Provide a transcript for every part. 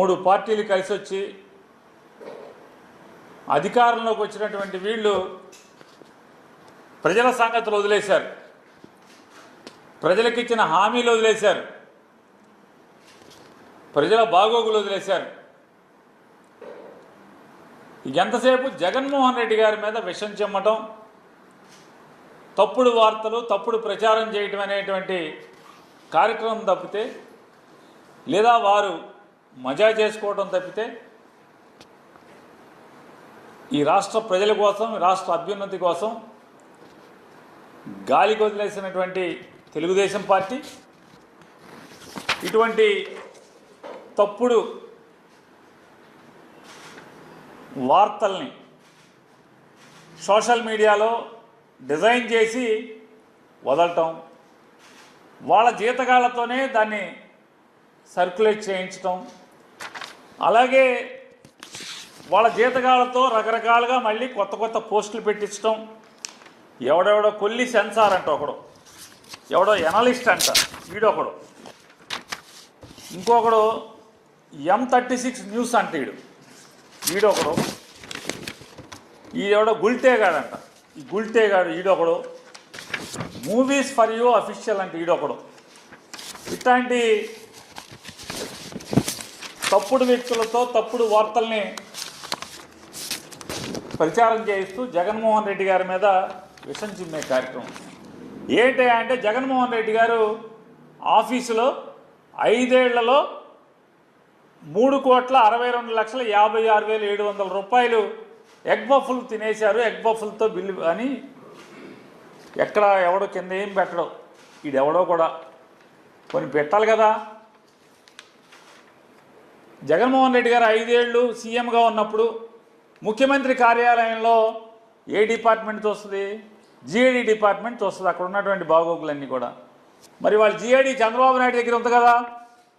మూడు పార్టీలు కలిసి వచ్చి అధికారంలోకి వచ్చినటువంటి వీళ్ళు ప్రజల సంగతులు వదిలేశారు. ప్రజలకు ఇచ్చిన హామీలు వదిలేశారు. ప్రజల బాగోగులు వదిలేశారు. ఎంతసేపు జగన్మోహన్ రెడ్డి గారి మీద విషం చెమ్మటం తప్పుడు వార్తలు తప్పుడు ప్రచారం చేయటం అనేటువంటి కార్యక్రమం తప్పితే లేదా వారు మజా చేసుకోవడం తప్పితే ఈ రాష్ట్ర ప్రజల కోసం రాష్ట్ర అభ్యున్నతి కోసం గాలికి వదిలేసినటువంటి తెలుగుదేశం పార్టీ ఇటువంటి తప్పుడు వార్తల్ని సోషల్ మీడియాలో డిజైన్ చేసి వదలటం వాళ్ళ జీతగాళ్ళతోనే దాన్ని సర్క్యులేట్ చేయించటం అలాగే వాళ్ళ జీతగాలతో రకరకాలుగా మళ్ళీ కొత్త కొత్త పోస్టులు పెట్టించడం ఎవడెవడో కొల్లి సెన్సార్ అంట ఒకడు. ఎవడో ఎనలిస్ట్ అంట వీడొకడు ఇంకొకడు ఎం థర్టీ సిక్స్ న్యూస్ అంట వీడు వీడొకడు ఈడెవడో గుల్టేగాడంట ఈ గుల్టేగాడు ఈడొకడు. మూవీస్ ఫర్ యూ అఫీషియల్ అంటే ఈడొకడు. ఇట్లాంటి తప్పుడు వ్యక్తులతో తప్పుడు వార్తల్ని ప్రచారం చేయిస్తూ జగన్మోహన్ రెడ్డి గారి మీద విషం చిమ్మే కార్యక్రమం. ఏంటి అంటే జగన్మోహన్ రెడ్డి గారు ఆఫీసులో ఐదేళ్ళలో మూడు కోట్ల అరవై రెండు లక్షల యాభై ఆరు వేల ఏడు వందల రూపాయలు ఎగ్ బఫుల్ తినేశారు. ఎగ్ బఫుల్తో బిల్లు అని ఎక్కడ ఎవడో కింద ఏం పెట్టడు. ఈడెవడో కూడా. కొన్ని పెట్టాలి కదా. జగన్మోహన్ రెడ్డి గారు ఐదేళ్ళు సీఎంగా ఉన్నప్పుడు ముఖ్యమంత్రి కార్యాలయంలో ఏ డిపార్ట్మెంట్ వస్తుంది జిఏడి డిపార్ట్మెంట్ వస్తుంది అక్కడ ఉన్నటువంటి బాగోగులన్నీ కూడా. మరి వాళ్ళు జిఏడి చంద్రబాబు నాయుడు దగ్గర ఉంది కదా?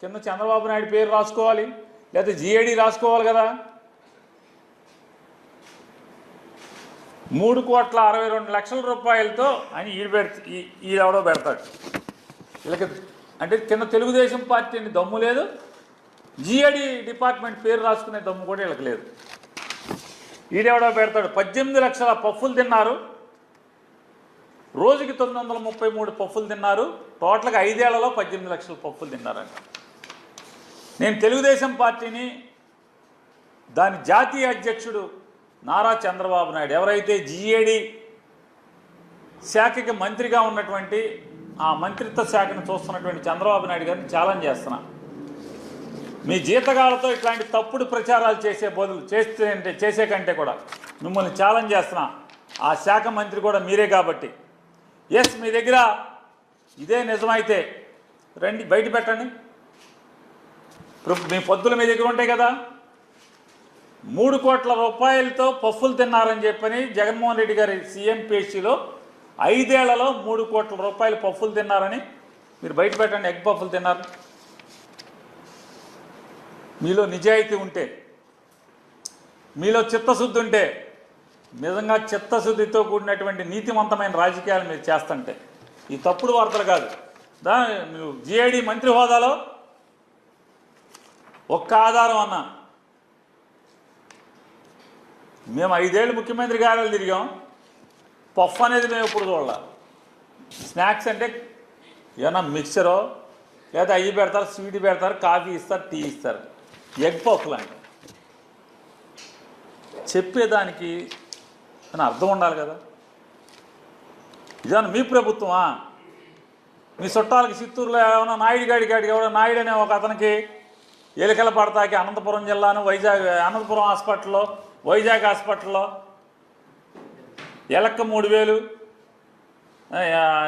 కింద చంద్రబాబు నాయుడు పేరు రాసుకోవాలి. లేకపోతే జిఏడి రాసుకోవాలి కదా? మూడు కోట్ల అరవై రెండు లక్షల రూపాయలతో అని ఈడు ఈ ఎవడో పెడతాడు. వీళ్ళకి అంటే కింద తెలుగుదేశం పార్టీని దమ్ము లేదు. జిఐడి డిపార్ట్మెంట్ పేరు రాసుకునే దమ్ము కూడా వీళ్ళకి లేదు. ఈడెవడో పెడతాడు. పద్దెనిమిది లక్షల పప్పులు తిన్నారు. రోజుకి తొమ్మిది వందల ముప్పై మూడు పఫ్ఫులు తిన్నారు. టోటల్గా ఐదేళ్ళలో పద్దెనిమిది లక్షల పప్పులు తిన్నారంట. నేను తెలుగుదేశం పార్టీని దాని జాతీయ అధ్యక్షుడు నారా చంద్రబాబు నాయుడు ఎవరైతే జిఏడి శాఖకి మంత్రిగా ఉన్నటువంటి ఆ మంత్రిత్వ శాఖను చూస్తున్నటువంటి చంద్రబాబు నాయుడు గారిని ఛాలెంజ్ చేస్తున్నా. మీ జీతగాలతో ఇట్లాంటి తప్పుడు ప్రచారాలు చేసే బదులు చేస్తే చేసే కంటే కూడా మిమ్మల్ని ఛాలెంజ్ చేస్తున్నా. ఆ శాఖ మంత్రి కూడా మీరే కాబట్టి. ఎస్ మీ దగ్గర ఇదే నిజమైతే రండి బయట పెట్టండి. మీ పొద్దులు మీ దగ్గర ఉంటాయి కదా. మూడు కోట్ల రూపాయలతో పప్పులు తిన్నారని చెప్పని జగన్మోహన్ రెడ్డి గారి సీఎం పేషీలో ఐదేళ్ళలో మూడు కోట్ల రూపాయలు పప్పులు తిన్నారని మీరు బయట పెట్టండి ఎగ్ పఫ్ఫులు తిన్నారు. మీలో నిజాయితీ ఉంటే మీలో చిత్తశుద్ధి ఉంటే నిజంగా చిత్తశుద్ధితో కూడినటువంటి నీతివంతమైన రాజకీయాలు మీరు చేస్తుంటే ఈ తప్పుడు వార్తలు కాదు. దా మీరు జిఐడి మంత్రి హోదాలో ఒక్క ఆధారం అన్నా. మేము ఐదేళ్ళు ముఖ్యమంత్రి గారు తిరిగాం. పఫ్ అనేది మేము ఎప్పుడు చూడాల. స్నాక్స్ అంటే ఏమన్నా మిక్చరో లేదా అయ్యి పెడతారు స్వీట్ పెడతారు కాఫీ ఇస్తారు టీ ఇస్తారు. ఎగ్ పోక్ లాంటి చెప్పేదానికి అని అర్థం ఉండాలి కదా? ఇదాన్ని మీ ప్రభుత్వమా? మీ చుట్టాలకి చిత్తూరులో ఏమైనా నాయుడు గాడి గాడికి ఎవడో నాయుడు అనే ఒక అతనికి ఎలికల పడతాకి అనంతపురం జిల్లాను వైజాగ్ అనంతపురం హాస్పిటల్లో వైజాగ్ హాస్పిటల్లో ఎలక్క మూడు వేలు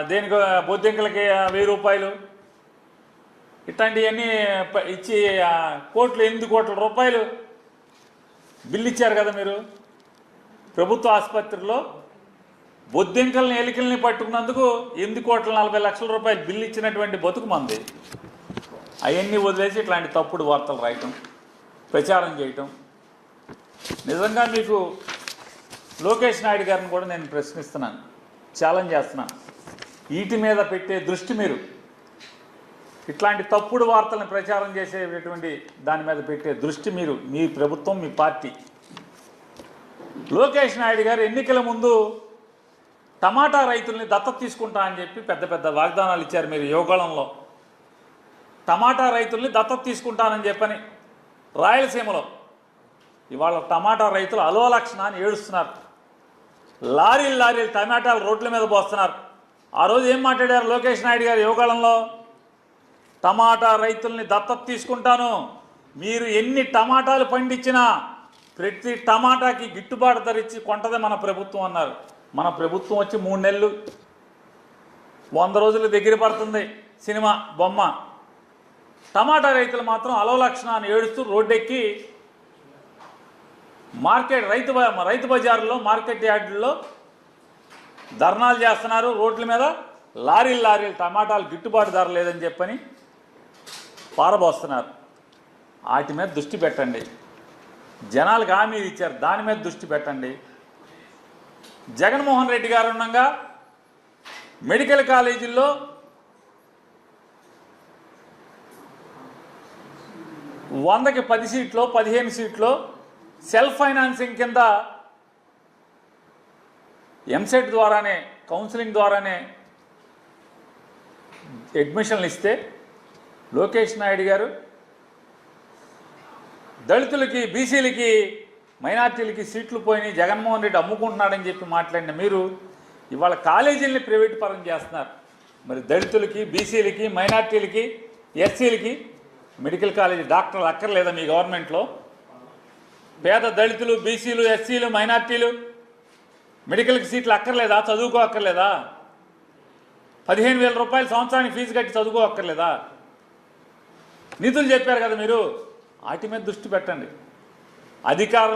దేనికి బొద్దింకలకి వెయ్యి రూపాయలు ఇట్లాంటివన్నీ ఇచ్చి కోట్లు ఎనిమిది కోట్ల రూపాయలు బిల్లు ఇచ్చారు కదా మీరు? ప్రభుత్వ ఆసుపత్రిలో బొద్దింకల్ని ఎలికల్ని పట్టుకున్నందుకు ఎనిమిది కోట్ల నలభై లక్షల రూపాయలు బిల్లు ఇచ్చినటువంటి బతుకు మంది. అవన్నీ వదిలేసి ఇట్లాంటి తప్పుడు వార్తలు రాయటం ప్రచారం చేయటం. నిజంగా మీకు లోకేష్ నాయుడు గారిని కూడా నేను ప్రశ్నిస్తున్నాను ఛాలెంజ్ చేస్తున్నాను. వీటి మీద పెట్టే దృష్టి మీరు ఇట్లాంటి తప్పుడు వార్తలను ప్రచారం చేసేటటువంటి దాని మీద పెట్టే దృష్టి మీరు మీ ప్రభుత్వం మీ పార్టీ. లోకేష్ నాయుడు గారు ఎన్నికల ముందు టమాటా రైతుల్ని దత్తత తీసుకుంటా అని చెప్పి పెద్ద పెద్ద వాగ్దానాలు ఇచ్చారు మీరు యువగళంలో టమాటా రైతుల్ని దత్తత తీసుకుంటానని చెప్పని రాయలసీమలో ఇవాళ టమాటా రైతులు అలోలక్షణ అని ఏడుస్తున్నారు. లారీలు లారీలు టమాటాలు రోడ్ల మీద పోస్తున్నారు. ఆ రోజు ఏం మాట్లాడారు లోకేష్ నాయుడు గారు యువకాలంలో? టమాటా రైతుల్ని దత్తత తీసుకుంటాను. మీరు ఎన్ని టమాటాలు పండించినా ప్రతి టమాటాకి గిట్టుబాటు ధర ఇచ్చి కొంటదే మన ప్రభుత్వం అన్నారు. మన ప్రభుత్వం వచ్చి మూడు నెలలు. వంద రోజులు దగ్గర పడుతుంది సినిమా బొమ్మ. టమాటా రైతులు మాత్రం అలవలక్షణాన్ని ఏడుస్తూ రోడ్డెక్కి మార్కెట్ రైతు బ- రైతు బజార్లో మార్కెట్ యార్డుల్లో ధర్నాలు చేస్తున్నారు. రోడ్ల మీద లారీలు లారీలు టమాటాలు గిట్టుబాటు ధర లేదని చెప్పని పారబోస్తున్నారు. వాటి మీద దృష్టి పెట్టండి. జనాలకు హామీ ఇచ్చారు. దాని మీద దృష్టి పెట్టండి. జగన్మోహన్ రెడ్డి గారు ఉండగా మెడికల్ కాలేజీల్లో వందకి పది సీట్లో పదిహేను సీట్లో సెల్ఫ్ ఫైనాన్సింగ్ కింద ఎంసెట్ ద్వారానే కౌన్సిలింగ్ ద్వారానే అడ్మిషన్లు ఇస్తే లోకేష్ నాయుడు గారు దళితులకి బీసీలకి మైనార్టీలకి సీట్లు పోయినాయి జగన్మోహన్ రెడ్డి అమ్ముకుంటున్నాడని చెప్పి మాట్లాడిన మీరు ఇవాళ కాలేజీల్ని ప్రైవేట్ పరం చేస్తున్నారు. మరి దళితులకి బీసీలకి మైనార్టీలకి ఎస్సీలకి మెడికల్ కాలేజీ డాక్టర్లు అక్కర్లేదా మీ గవర్నమెంట్లో? పేద దళితులు బీసీలు ఎస్సీలు మైనార్టీలు మెడికల్కి సీట్లు అక్కర్లేదా? చదువుకో అక్కర్లేదా? పదిహేను వేల రూపాయలు సంవత్సరానికి ఫీజు కట్టి చదువుకో అక్కర్లేదా? నిధులు చెప్పారు కదా మీరు. వాటి మీద దృష్టి పెట్టండి. అధికారం